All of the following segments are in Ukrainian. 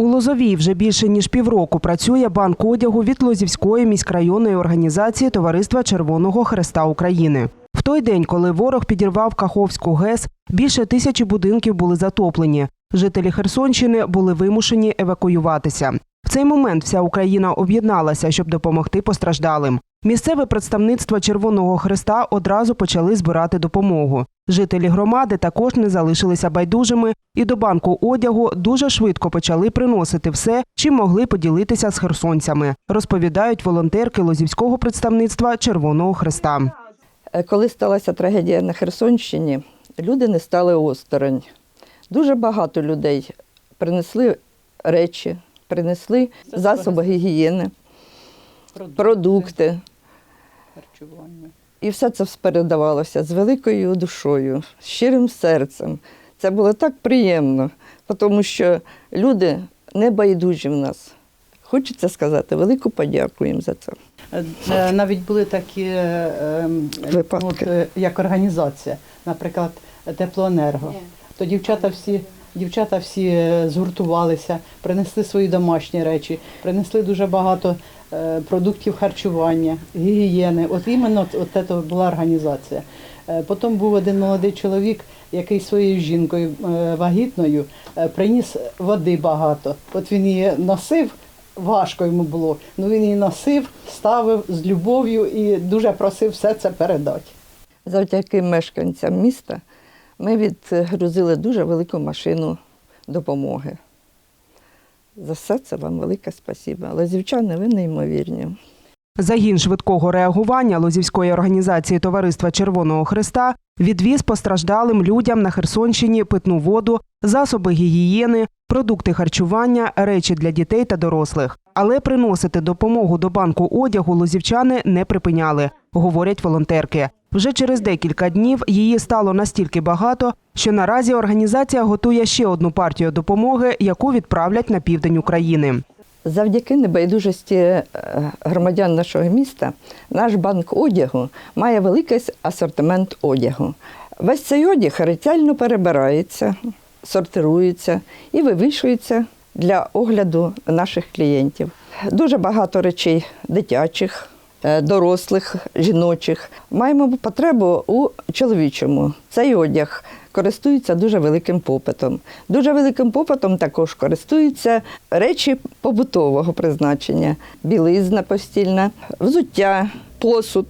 У Лозовій вже більше ніж півроку працює банк одягу від Лозівської міськрайонної організації Товариства Червоного Хреста України. В той день, коли ворог підірвав Каховську ГЕС, більше тисячі будинків були затоплені. Жителі Херсонщини були вимушені евакуюватися. В цей момент вся Україна об'єдналася, щоб допомогти постраждалим. Місцеве представництво Червоного Хреста одразу почали збирати допомогу. Жителі громади також не залишилися байдужими і до банку одягу дуже швидко почали приносити все, чим могли поділитися з херсонцями, розповідають волонтерки Лозівського представництва Червоного Хреста. Е, Коли сталася трагедія на Херсонщині, люди не стали осторонь. Дуже багато людей принесли речі, принесли засоби гігієни, продукти. Харчування. І все це передавалося з великою душою, з щирим серцем. Це було так приємно, тому що люди не байдужі в нас. Хочеться сказати велику подяку їм за це. Е, Навіть були такі е, ем, Випадки. от, е, як організація, наприклад, теплоенерго. То дівчата всі. Дівчата всі е, згуртувалися, принесли свої домашні речі, принесли дуже багато е, продуктів харчування, гігієни. От іменно от, це була організація. Е, Потім був один молодий чоловік, який своєю жінкою вагітною приніс води багато. От він її носив, важко йому було. Ну він її носив, ставив з любов'ю і дуже просив все це передати. Завдяки мешканцям міста ми відгрузили дуже велику машину допомоги. За все це вам велике спасибо. Лазівчани, ви неймовірні. Загін швидкого реагування Лозівської організації Товариства Червоного Хреста відвіз постраждалим людям на Херсонщині питну воду, засоби гігієни, продукти харчування, речі для дітей та дорослих. Але приносити допомогу до банку одягу лозівчани не припиняли, говорять волонтерки. Вже через декілька днів її стало настільки багато, що наразі організація готує ще одну партію допомоги, яку відправлять на південь України. Завдяки небайдужості е, громадян нашого міста наш банк одягу має великий асортимент одягу. Весь цей одяг ретельно перебирається, сортирується і вивішується для огляду наших клієнтів. Дуже багато речей дитячих, е, дорослих, жіночих. Маємо потребу у чоловічому. Цей одяг користується дуже великим попитом. Дуже великим попитом також користуються речі побутового призначення: білизна постільна, взуття, посуд.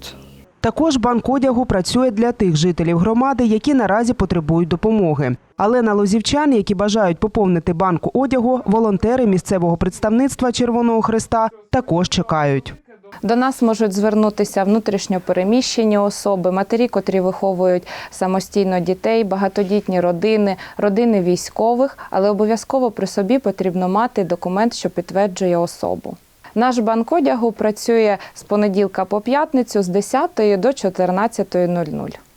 Також банк одягу працює для тих жителів громади, які наразі потребують допомоги. Але на лозівчан, які бажають поповнити банк одягу, волонтери місцевого представництва Червоного Хреста також чекають. До нас можуть звернутися внутрішньо переміщені особи, матері, котрі виховують самостійно дітей, багатодітні родини, родини військових, але обов'язково при собі потрібно мати документ, що підтверджує особу. Наш банк одягу працює з понеділка по п'ятницю з 10 до 14.00.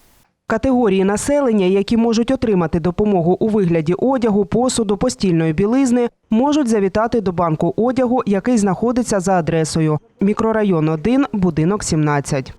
Категорії населення, які можуть отримати допомогу у вигляді одягу, посуду, постільної білизни, можуть завітати до банку одягу, який знаходиться за адресою мікрорайон 1, будинок 17.